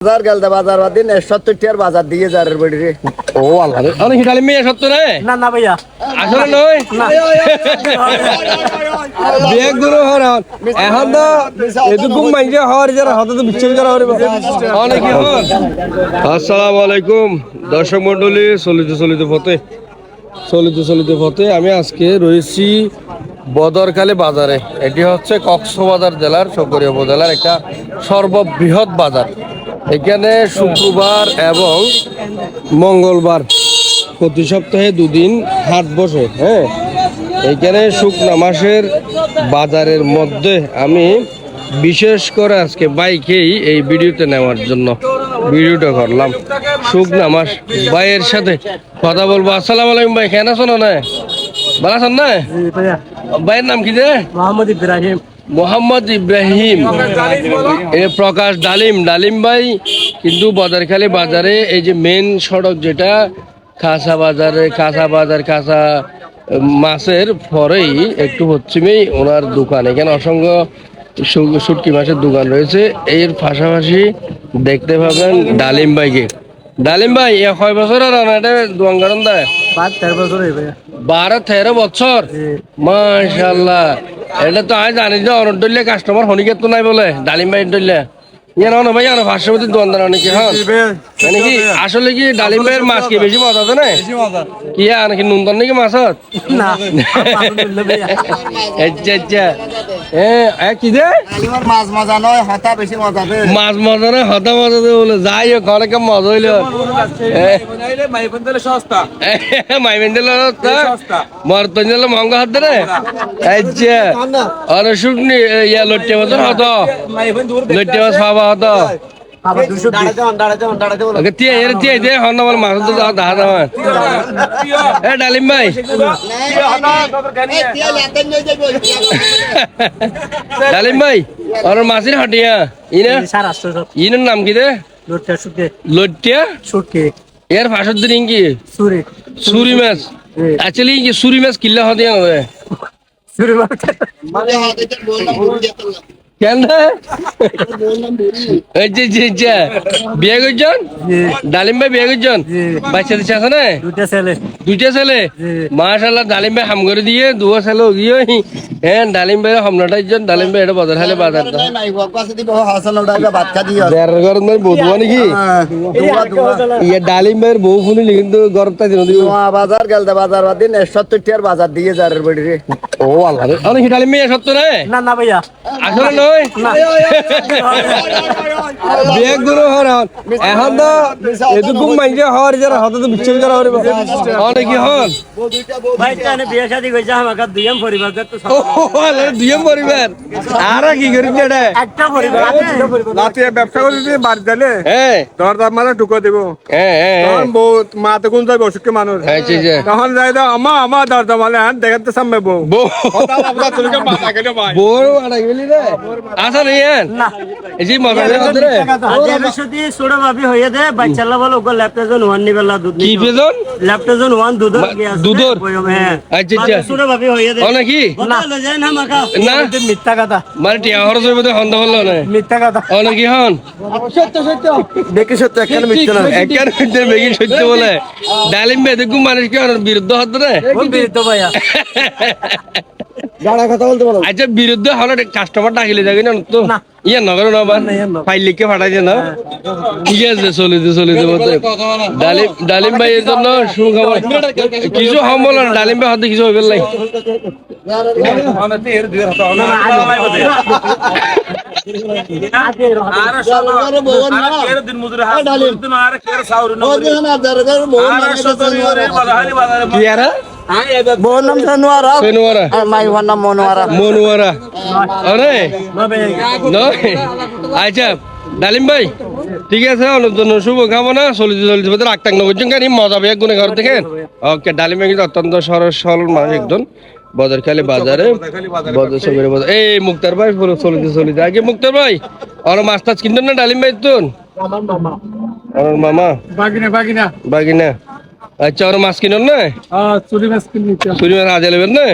বাজার গেলতে বাজার দিন সত্তর টিয়ার বাজার দিয়ে যারের বাড়ি রে ও আল্লাহ রে অনেক হিটালি মেয়ে সত্য রে না না ভাইয়া আসলে বিয়ে গুরু হর। এখন তো এটুকু মাইজে হর যারা হতে তো বিচ্ছেদ করা অনেক হর আসসালামু আলাইকুম দর্শক মন্ডলী চলিত চলিতে পথে চলিতে চলিতে পথে আমি আজকে রয়েছি বদরকালী বাজারে এটি হচ্ছে কক্সবাজার জেলার শঙ্করী উপজেলার একটা সর্ববৃহৎ বাজার এখানে শুক্রবার এবং মঙ্গলবার প্রতি সপ্তাহে দুদিন হাট বসে হ্যাঁ? এখানে শুকনা মাসের বাজারের মধ্যে আমি বিশেষ করে আজকে বাইকেই এই ভিডিওতে নেওয়ার জন্য ভিডিওটা করলাম। শুকনা মাস ভাইয়ের সাথে কথা বলব। আসসালামু আলাইকুম ভাই কেন শোনো না ভালো আছেন না? ভাইয়ের নাম কি যে? মোহাম্মদ ইব্রাহিম। মোহাম্মদ ইব্রাহিম। এ প্রকাশ ডালিম। ডালিম ভাই কিন্তু বদারখালী বাজারে এই যে মেন সড়ক যেটা কাঁচা বাজারে কাঁচা বাজার কাঁচা মাছের পরেই একটু পশ্চিমেই ওনার দোকান। এখানে অসংখ্য শুটকি মাছের দোকান রয়েছে। এর পাশাপাশি দেখতে পাবেন ডালিম ভাইকে। ডালিম ভাই এ কয় বছর আর এটা দেয়? বারো তেরো বছর মাশাল্লাহ এটা তো আমি জানি যে অরণ ডললে কাস্টমার হনিকে তো নাই বলে, ডালিম ভাই ডললে ইয়ে না ভাই দোকানদার অনেক হ্যাঁ? মানে কি আসলে কি ডালিম ভাইয়ের মাছ কি বেশি মজা আছে না? কি নাকি নুনতন নাকি আচ্ছা আচ্ছা। এ কি মাছ মজা নয় হতা বেশি মজা মাছ মজা না হতা মজা দে বলে যাই হোক অনেক মজা হইল? মাইবেন দিল মর্তন দিল মহঙ্গ হাত রে আচ্ছা। আর শুকনি ইয়া লট্টে মতন হতো। লট্টে মাছ পাবা মাছ এ ডালিম ভাই। ডালিম ভাই আর মাছের হটিয়া। ইনার নাম কি দে? শুটকি এর ফাঁসের দিন কি? সুরি। মাছ। অ্যাকচুয়ালি কি সুরি মাছ কিল্লা হতে হবে? সুরি মার্কেট কেন? বিয়ে করছেন? ডালিম ভাই বিয়ে করছেন? বাচ্চা দিচ্ছে আছে না দুটা ছেলে। মাশাল্লাহ ডালিম ভাই হাম করে দিয়ে দুয়া ছেলে গিয়ে হ্যাঁ ডালিম ভাই হামলাটা জন ডালিম ভাই এটা বাজার হালে বাজার দা ভাত খা দিয়ে দেড় গরম ধরে বউ দুয়া নাকি ইয়ে ডালিম ভাইয়ের বউ শুনিলি কিন্তু গরমটা দিন দিব বাজার গেলতে বাজার দিন সত্তর টিয়ার বাজার দিয়ে যারের বাড়ি রে ও আল্লাহ রে অনেক ডালিম ভাই সত্য রে না না ভাইয়া আসলে নয় বিয়ে গুরু হর হর। এখন তো এটুকু মাইজে হর যারা হতে তো বিচ্ছেদ করা হরিব অনেক কি হন ভাই জানে বিয়ে শাদি কইছে আমাকে দুইম পরিবার তো ও পরিবার। আর কি করিস এটা একটা পরিবার রাতে ব্যবসা করে যদি বাড়ি দিলে হ্যাঁ তোর দাম মানে টুকো দিব। হ্যাঁ হ্যাঁ তখন মা তো কোন যাবে অসুখী মানুষ। হ্যাঁ আচ্ছা আচ্ছা তখন যাই দাও আমা আমা দর মানে হ্যাঁ দেখাতে সামনে বউ। বউ। ভাই। বড় গেলি রে। আসা নেই না। এই যে মজা রে। আজ আমি ছোট ভাবি দে বাচ্চালা বলো ওকে ল্যাপটজন ওয়ান নিবেলা দুধ কি বেজন ল্যাপটজন ওয়ান দুধ দুধর? হ্যাঁ। আচ্ছা, আচ্ছা। ছোট ভাবি হয়ে দে। ও নাকি? না। যায় না? মিথ্যা কথা। মানে টিয়া খরচ হইব তো হন্দ হল না? মিথ্যা কথা। কি হন? দেখি সত্য। একখানে মিথ্যে না। সত্য। বলে। ডালিম বেদে মানুষকে ওর বিরুদ্ধ হতে না বিরুদ্ধ ভাইয়া। গাড়া কথা বলতে পারো। আচ্ছা বিরুদ্ধে হলে কাস্টমার ডাকিলে যাবি না তো। ইয়ে নগর নবার না, ইয়ে। ফাইল লিখে পাঠাই না? ঠিক আছে চলিতে চলিতে মতো। ডালিম ডালিম ভাই এর জন্য সুখবর কিছু সম্বল না ডালিম ভাই হতে কিছু হইবে নাই। কি আরা বউর নাম জানুয়ারা। সেনুয়ারা আর মাইবার নাম মনোয়ারা। মনুয়ারা। আরে না নয় আচ্ছা ডালিম ভাই ঠিক আছে অনেক জন্য শুভ কামনা চলিতে চলিতে বোধ রাখতাম না বুঝছেন কেন মজা পেয়ে গুনে ঘর থেকে। ওকে ডালিম ভাই কিন্তু অত্যন্ত সরল সরল মানুষ একজন। বদর খালি বাজারে। বদর এই মুক্তার ভাই পুরো চলিতে চলিতে আগে মুক্তার ভাই আর মাছ টাছ কিনতেন না ডালিম ভাই তো আমার মামা। আমার মামা। বাগিনা বাগিনা। বাগিনা। আচ্ছা আর মাছ কিনুন না? আহ চুরি মাছ কিনতে চুরি। মাছ আজ নেবেন না?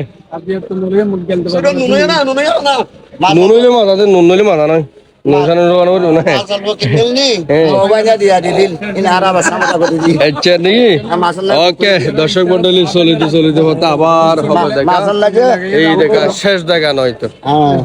তো নুনুয়া নুনুয়া নয় হ্যাঁ। আচ্ছা নাকি ওকে দর্শক মন্ডলী চলিতে চলিতে হতে আবার হবে দেখা। এই দেখা শেষ দেখা নয়তো হ্যাঁ।